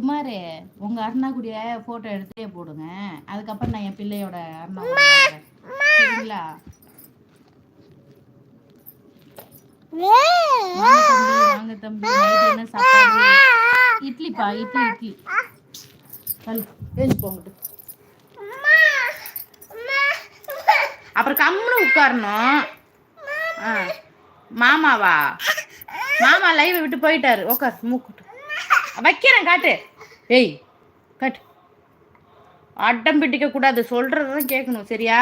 குமார் உங்க அருணாக்குடிய போட்டோ எடுத்தே போடுங்க. அதுக்கப்புறம் நான் என் பிள்ளையோட அருணா சரிங்களா? வாங்க தம்பி என்ன சாப்பாடு? இட்லிப்பா இட்லி இட்லி. தள்ளு எழுந்து போங்கிட்டு அப்புறம் கம்முன்னு உட்காரணும். மாமாவா? மாமா லைவை விட்டு போயிட்டாரு. உட்கார் மூக்குட்டு வைக்கிறேன் காட்டு. ஏய் காட்டு. அட்டம் பிடிக்க கூடாது சொல்றதான் கேட்கணும் சரியா?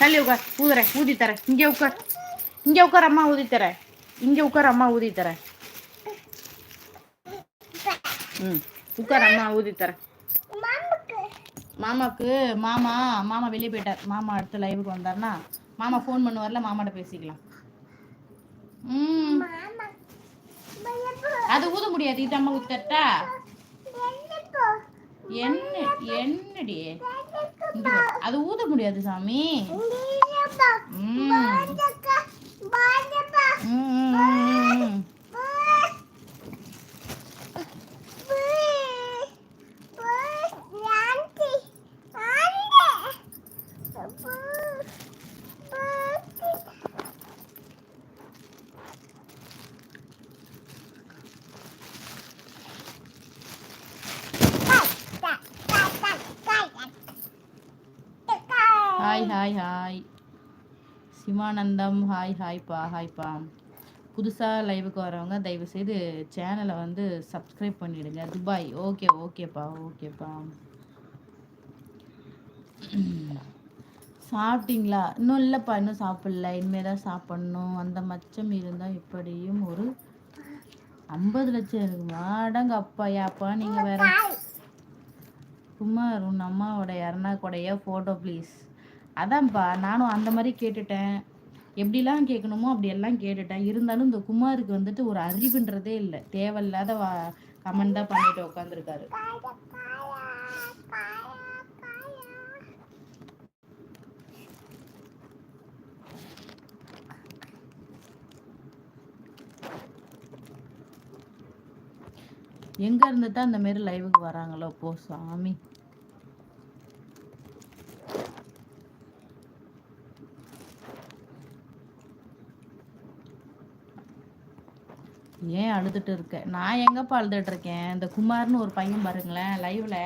தள்ளி உட்கார் ஊதுறேன் ஊதி தரேன். இங்கே உட்கார். இங்கே உட்கார் அம்மா ஊதி தரேன் இங்கே உட்கார் அம்மா ஊதி தரேன் ம் உட்கார் அம்மா ஊதி தரேன் மாமாக்கு மாமா மாமா வெளியே போயிட்டார். மாமா அடுத்த லைவுக்கு வந்தார்னா மாமா ஃபோன் பண்ணுவார்ல மாமாட்ட பேசிக்கலாம். ம். அது ஊத முடியாது இது அம்மா ஊத்தட்டா என்ன என்னடி? அது ஊத முடியாது சாமி. உம் ம், hi hi hi Sivanandam hi ஹாய்ப்பா ஹாய்ப்பா புதுசாக லைவுக்கு வரவங்க தயவு செய்து சேனலை வந்து சப்ஸ்கிரைப் பண்ணிடுங்க. துபாய். ஓகே ஓகேப்பா ஓகேப்பா சாப்பிட்டீங்களா? இன்னும் இல்லைப்பா இன்னும் சாப்பிடல. இனிமே தான் சாப்பிட்ணும். அந்த மச்சம் இருந்தால் இப்படியும் ஒரு ஐம்பது லட்சம் இருக்குமா அடங்க அப்பா யாப்பா நீங்கள் வேற. குமார் உன் அம்மாவோட இறனாக்குடைய ஃபோட்டோ ப்ளீஸ் அதான்ப்பா நானும் அந்த மாதிரி கேட்டுட்டேன். எப்படிலாம் கேட்கணுமோ அப்படியெல்லாம் கேட்டுட்டேன். இருந்தாலும் இந்த குமாருக்கு வந்துட்டு ஒரு அறிவுன்றதே இல்லை. தேவையில்லாத வா கமெண்ட் தான் பண்ணிட்டு உட்காந்துருக்காரு எங்க இருந்து தான் இந்த மாதிரி லைவுக்கு வராங்களோ? போ சாமி. ஏன் அழுதுட்டு இருக்க? நான் எங்கப்பா அழுதுட்டு இருக்கேன்? இந்த குமார்னு ஒரு பையன் பாருங்களேன் லைவ்ல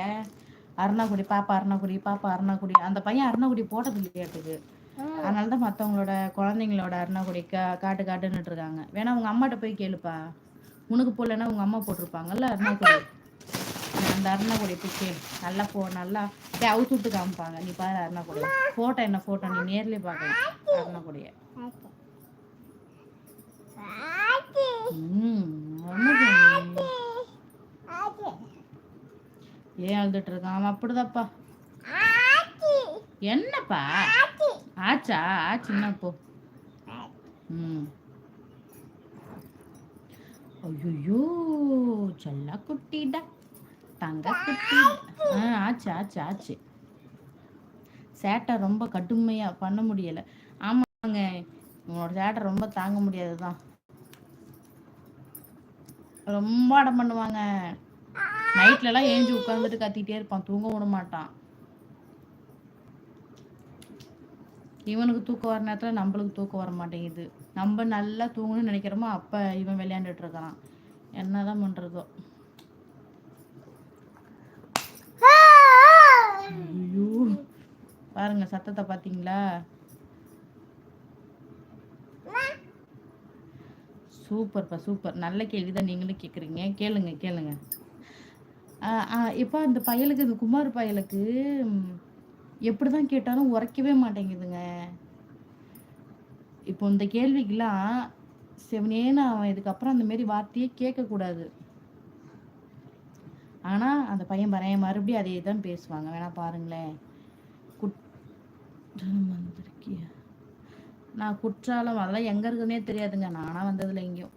அருணாக்குடி பாப்பா அருணாக்குடி பாப்பா அருணாக்குடி அந்த பையன் அருணாக்குடி போட்டது இல்லையாட்டுக்கு அதனால தான் மற்றவங்களோட குழந்தைங்களோட அருணாக்குடி கா காட்டு காட்டுன்னுட்டு இருக்காங்க. வேணா உங்க அம்மாட்ட போய் கேளுப்பா. உனக்கு போடலன்னா உங்க அம்மா போட்டிருப்பாங்கல்ல அருணாக்குடி அந்த அருணாக்குடி போய் கேளு. நல்லா போ நல்லா அப்படியே அவுத்து விட்டு காமிப்பாங்க. நீ பாரு அருணாக்குடி போட்டோ என்ன போட்டோ? நீ நேர்லயே பார்க்கலாம் அருணாக்குடிய ஏன் அழுதுட்டு இருக்கான்? அவன் அப்படிதான்ப்பா. என்னப்பா? ஆச்சா. ஆச்சுன்னா போ. ம். ஐயோ செல்ல குட்டிடா தங்க குட்டி ஆ ஆச்சு ஆச்சு ஆச்சு. சேட்டை ரொம்ப கடுமையா பண்ண முடியல. ஆமாங்க உங்களோட சேட்டை ரொம்ப தாங்க முடியாதுதான். ரொம்ப அடம் பண்ணுவாங்க. நைட்ல எல்லாம் ஏஞ்சி உட்கார்ந்துட்டு கத்திட்டே இருப்பான் தூங்க விட மாட்டான். இவனுக்கு தூக்கம் வர நேரத்துல நம்மளுக்கு தூக்கம் வர மாட்டேங்குது. நம்ம நல்லா தூங்கணும்னு நினைக்கிறோமோ அப்ப இவன் விளையாண்டுட்டு இருக்கிறான் என்னதான் பண்றதோ? ஐயோ. பாருங்க சத்தத்தை பாத்தீங்களா சூப்பர்ப்பா சூப்பர். நல்ல கேள்விதான் நீங்களும் கேக்குறீங்க. கேளுங்க கேளுங்க. இப்போ அந்த பயலுக்கு இந்த குமார் பயலுக்கு எப்படி தான் கேட்டாலும் உரைக்கவே மாட்டேங்குதுங்க. இப்போ இந்த கேள்விக்கெல்லாம் செவனேன்னு அவன் இதுக்கப்புறம் அந்த மாரி வார்த்தையே கேட்கக்கூடாது. ஆனால் அந்த பையன் பறைய மறுபடியும் அதே தான் பேசுவாங்க. வேணா பாருங்களேன். குற்றம் வந்திருக்கியா? நான் குற்றாலம் அதெல்லாம் எங்கே இருக்குன்னே தெரியாதுங்க. நானாக வந்ததுல எங்கேயும்.